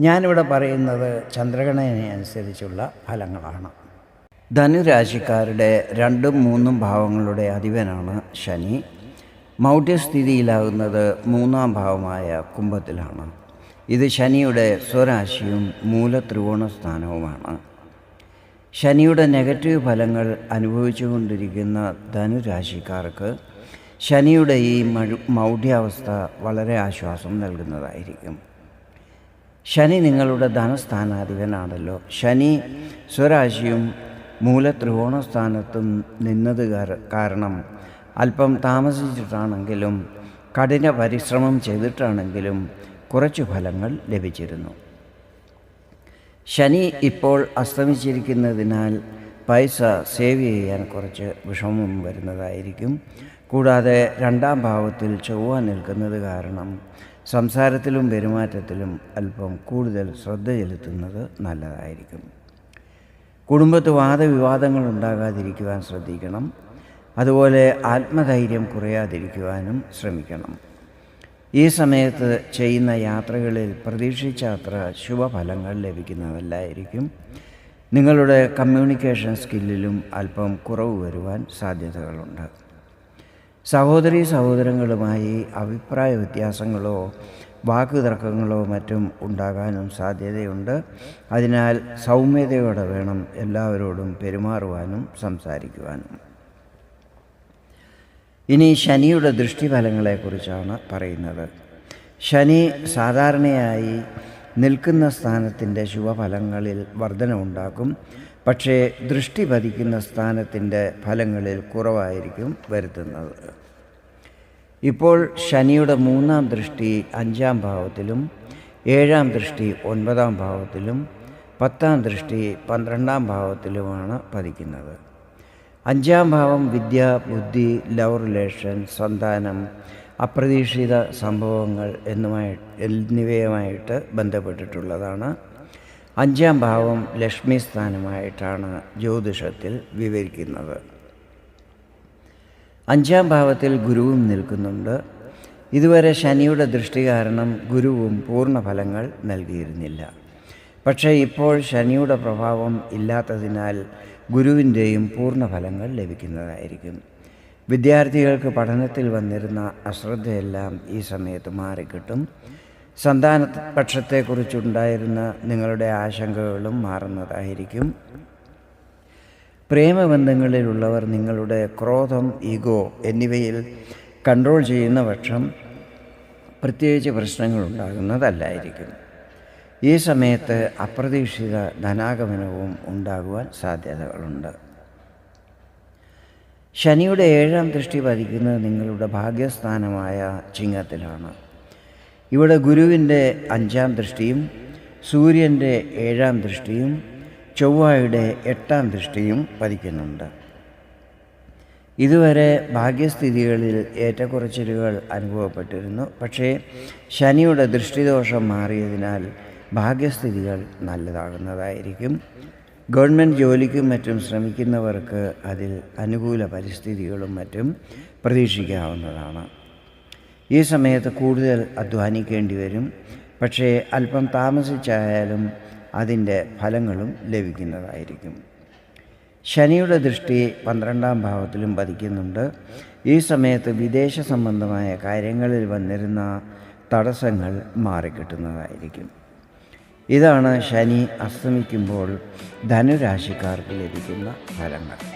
ഞാനിവിടെ പറയുന്നത് ചന്ദ്രഗണനെ അനുസരിച്ചുള്ള ഫലങ്ങളാണ്. ധനുരാശിക്കാരുടെ രണ്ടും മൂന്നും ഭാവങ്ങളുടെ അധിപനാണ് ശനി. മൗഢ്യസ്ഥിതിയിലാകുന്നത് മൂന്നാം ഭാവമായ കുംഭത്തിലാണ്. ഇത് ശനിയുടെ സ്വരാശിയും മൂലത്രികോണ സ്ഥാനവുമാണ് ശനിയുടെ നെഗറ്റീവ് ഫലങ്ങൾ അനുഭവിച്ചുകൊണ്ടിരിക്കുന്ന ധനുരാശിക്കാർക്ക് ശനിയുടെ ഈ മഴ മൗഢ്യാവസ്ഥ വളരെ ആശ്വാസം നൽകുന്നതായിരിക്കും. ശനി നിങ്ങളുടെ ധനസ്ഥാനാധിപനാണല്ലോ. ശനി സ്വരാശിയും മൂല ത്രികോണസ്ഥാനത്തും നിന്നത് കാരണം അല്പം താമസിച്ചിട്ടാണെങ്കിലും കഠിന പരിശ്രമം ചെയ്തിട്ടാണെങ്കിലും കുറച്ച് ഫലങ്ങൾ ലഭിച്ചിരുന്നു. ശനി ഇപ്പോൾ അസ്തമിച്ചിരിക്കുന്നതിനാൽ പൈസ സേവ് ചെയ്യാൻ കുറച്ച് വിഷമം വരുന്നതായിരിക്കും. കൂടാതെ രണ്ടാം ഭാവത്തിൽ ചൊവ്വ നിൽക്കുന്നത് കാരണം സംസാരത്തിലും പെരുമാറ്റത്തിലും അല്പം കൂടുതൽ ശ്രദ്ധ ചെലുത്തുന്നത് നല്ലതായിരിക്കും. കുടുംബത്ത് വാദവിവാദങ്ങൾ ഉണ്ടാകാതിരിക്കുവാൻ ശ്രദ്ധിക്കണം. അതുപോലെ ആത്മധൈര്യം കുറയാതിരിക്കുവാനും ശ്രമിക്കണം. ഈ സമയത്ത് ചെയ്യുന്ന യാത്രകളിൽ പ്രതീക്ഷിച്ച അത്ര ശുഭഫലങ്ങൾ ലഭിക്കുന്നതല്ലായിരിക്കും. നിങ്ങളുടെ കമ്മ്യൂണിക്കേഷൻ സ്കില്ലിലും അല്പം കുറവ് വരുവാൻ സാധ്യതകളുണ്ട്. സഹോദരി സഹോദരങ്ങളുമായി അഭിപ്രായ വ്യത്യാസങ്ങളോ വാക്കുതർക്കങ്ങളോ മറ്റും ഉണ്ടാകാനും സാധ്യതയുണ്ട്. അതിനാൽ സൗമ്യതയോടെ വേണം എല്ലാവരോടും പെരുമാറുവാനും സംസാരിക്കുവാനും. ഇനി ശനിയുടെ ദൃഷ്ടിഫലങ്ങളെക്കുറിച്ചാണ് പറയുന്നത്. ശനി സാധാരണയായി നിൽക്കുന്ന സ്ഥാനത്തിന്റെ ശുഭഫലങ്ങളിൽ വർധനമുണ്ടാക്കും പക്ഷേ ദൃഷ്ടി പതിക്കുന്ന സ്ഥാനത്തിന്റെ ഫലങ്ങളിൽ കുറവായിരിക്കും വരുത്തുന്നത്. ഇപ്പോൾ ശനിയുടെ മൂന്നാം ദൃഷ്ടി അഞ്ചാം ഭാവത്തിലും ഏഴാം ദൃഷ്ടി ഒൻപതാം ഭാവത്തിലും പത്താം ദൃഷ്ടി പന്ത്രണ്ടാം ഭാവത്തിലുമാണ് പതിക്കുന്നത്. അഞ്ചാം ഭാവം വിദ്യ ബുദ്ധി ലവ് റിലേഷൻ സന്താനം അപ്രതീക്ഷിത സംഭവങ്ങൾ എന്നുമായി എന്നിവയുമായിട്ട് ബന്ധപ്പെട്ടിട്ടുള്ളതാണ്. അഞ്ചാം ഭാവം ലക്ഷ്മി സ്ഥാനമായിട്ടാണ് ജ്യോതിഷത്തിൽ വിവരിക്കുന്നത്. അഞ്ചാം ഭാവത്തിൽ ഗുരുവും നിൽക്കുന്നുണ്ട്. ഇതുവരെ ശനിയുടെ ദൃഷ്ടി കാരണം ഗുരുവും പൂർണ ഫലങ്ങൾ നൽകിയിരുന്നില്ല. പക്ഷേ ഇപ്പോൾ ശനിയുടെ പ്രഭാവം ഇല്ലാത്തതിനാൽ ഗുരുവിന്റെയും പൂർണ ഫലങ്ങൾ ലഭിക്കുന്നതായിരിക്കും. വിദ്യാർത്ഥികൾക്ക് പഠനത്തിൽ വന്നിരുന്ന അശ്രദ്ധയെല്ലാം ഈ സമയത്ത് മാറിക്കിട്ടും. സന്താന പക്ഷത്തെക്കുറിച്ചുണ്ടായിരുന്ന നിങ്ങളുടെ ആശങ്കകളും മാറുന്നതായിരിക്കും. പ്രേമബന്ധങ്ങളിലുള്ളവർ നിങ്ങളുടെ ക്രോധം ഈഗോ എന്നിവയിൽ കൺട്രോൾ ചെയ്യുന്ന പക്ഷം പ്രത്യേകിച്ച് പ്രശ്നങ്ങളുണ്ടാകുന്നതല്ലായിരിക്കും. ഈ സമയത്ത് അപ്രതീക്ഷിത ധനാഗമനവും ഉണ്ടാകുവാൻ സാധ്യതകളുണ്ട്. ശനിയുടെ ഏഴാം ദൃഷ്ടി പതിക്കുന്നത് നിങ്ങളുടെ ഭാഗ്യസ്ഥാനമായ ചിങ്ങത്തിലാണ്. ഇവിടെ ഗുരുവിന്റെ അഞ്ചാം ദൃഷ്ടിയും സൂര്യന്റെ ഏഴാം ദൃഷ്ടിയും ചൊവ്വയുടെ എട്ടാം ദൃഷ്ടിയും പതിക്കുന്നുണ്ട്. ഇതുവരെ ഭാഗ്യസ്ഥിതികളിൽ ഏറ്റക്കുറച്ചിലുകൾ അനുഭവപ്പെട്ടിരുന്നു. പക്ഷേ ശനിയുടെ ദൃഷ്ടിദോഷം മാറിയതിനാൽ ഭാഗ്യസ്ഥിതികൾ നല്ലതാകുന്നതായിരിക്കും. ഗവൺമെന്റ് ജോലിക്കും മറ്റും ശ്രമിക്കുന്നവർക്ക് അതിൽ അനുകൂല പരിസ്ഥിതികളും മറ്റും പ്രതീക്ഷിക്കാവുന്നതാണ്. ഈ സമയത്ത് കൂടുതൽ അധ്വാനിക്കേണ്ടി വരും പക്ഷേ അല്പം താമസിച്ചായാലും അതിന്റെ ഫലങ്ങളും ലഭിക്കുന്നതായിരിക്കും. ശനിയുടെ ദൃഷ്ടി പന്ത്രണ്ടാം ഭാവത്തിലും പതിക്കുന്നുണ്ട്. ഈ സമയത്ത് വിദേശ സംബന്ധമായ കാര്യങ്ങളിൽ വന്നിരുന്ന തടസ്സങ്ങൾ മാറിക്കിട്ടുന്നതായിരിക്കും. ഇതാണ് ശനി അസ്തമിക്കുമ്പോൾ ധനുരാശിക്കാർക്ക് ലഭിക്കുന്ന ഫലങ്ങൾ.